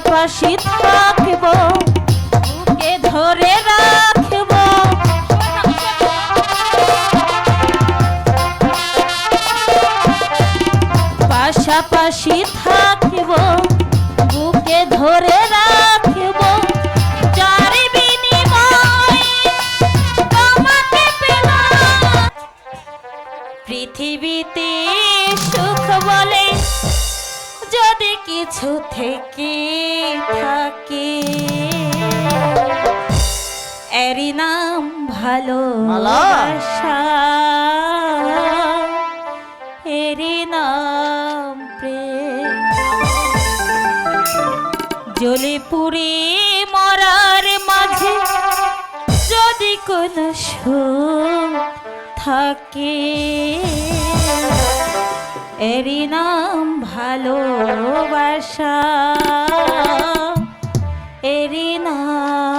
পাশাপাশি থাকব বুকে ধরে রাখব। পাশাপাশি থাকব বুকে ধরে রাখব। পৃথিবীতে সুখ বলে যদি কিছু থেকে থাকে। এরই নাম ভালোবাসা। এরই নাম প্রেম। জ্বলে পুড়ে মরার মাঝে যদি কোনো সুখ থাকে এরই নাম ভালোবাসা এরি নাম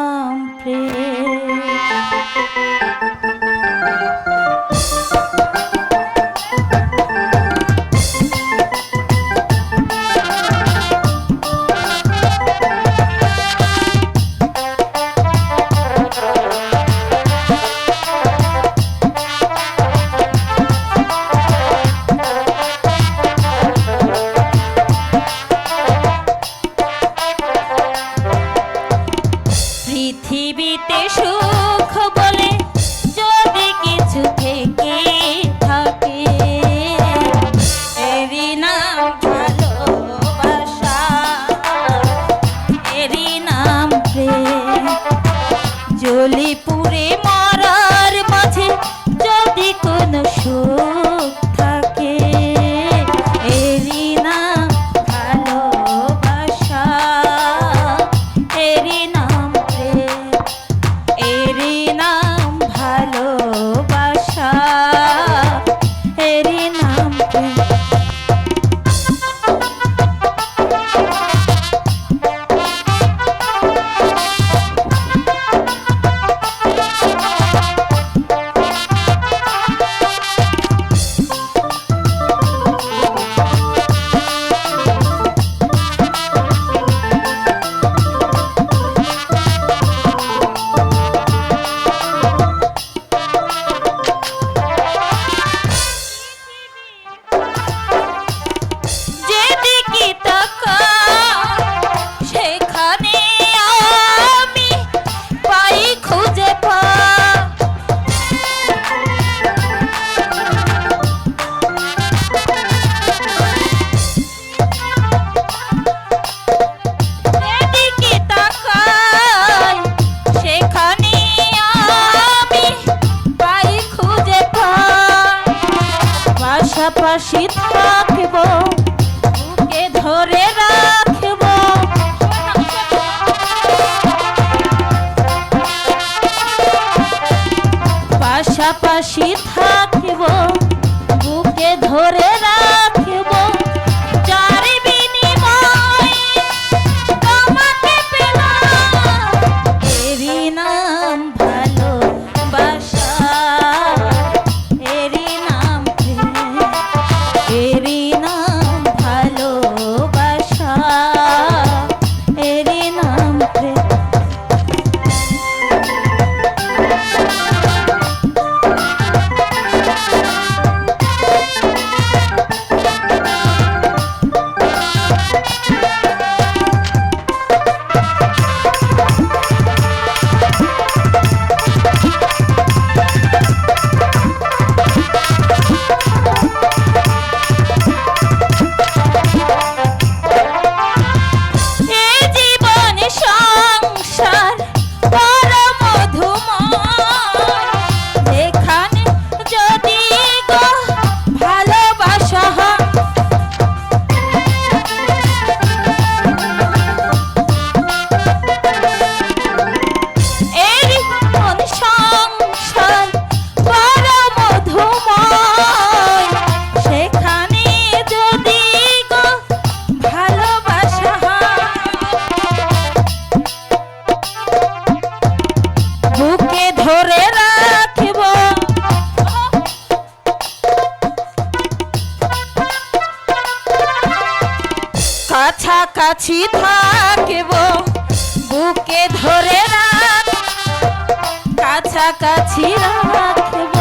নাম পাশাপাশি থাকব বুকে ধরে রাখব। পাশাপাশি থাকব বুকে ধরে রাখব। কাছাকাছি থাকিব বুকে ধরে রাখ কাছাকাছি রাখব।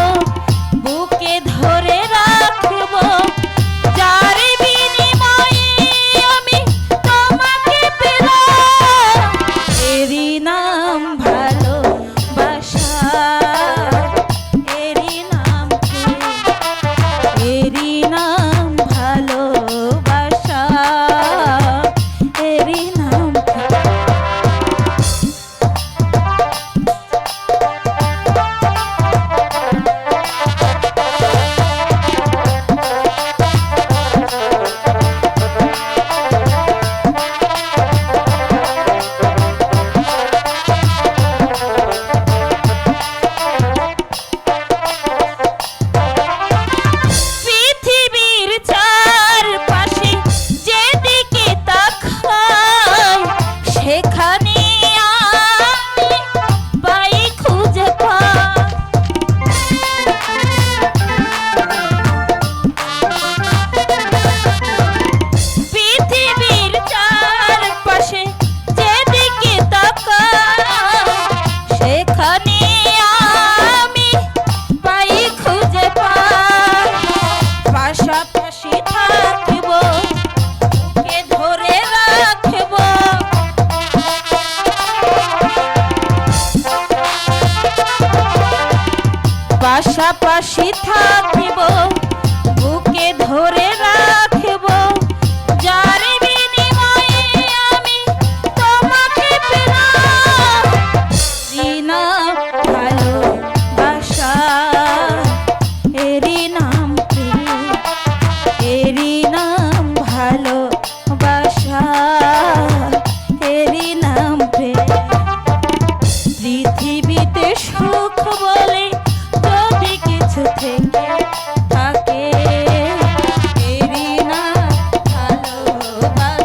বসে থাক Bye.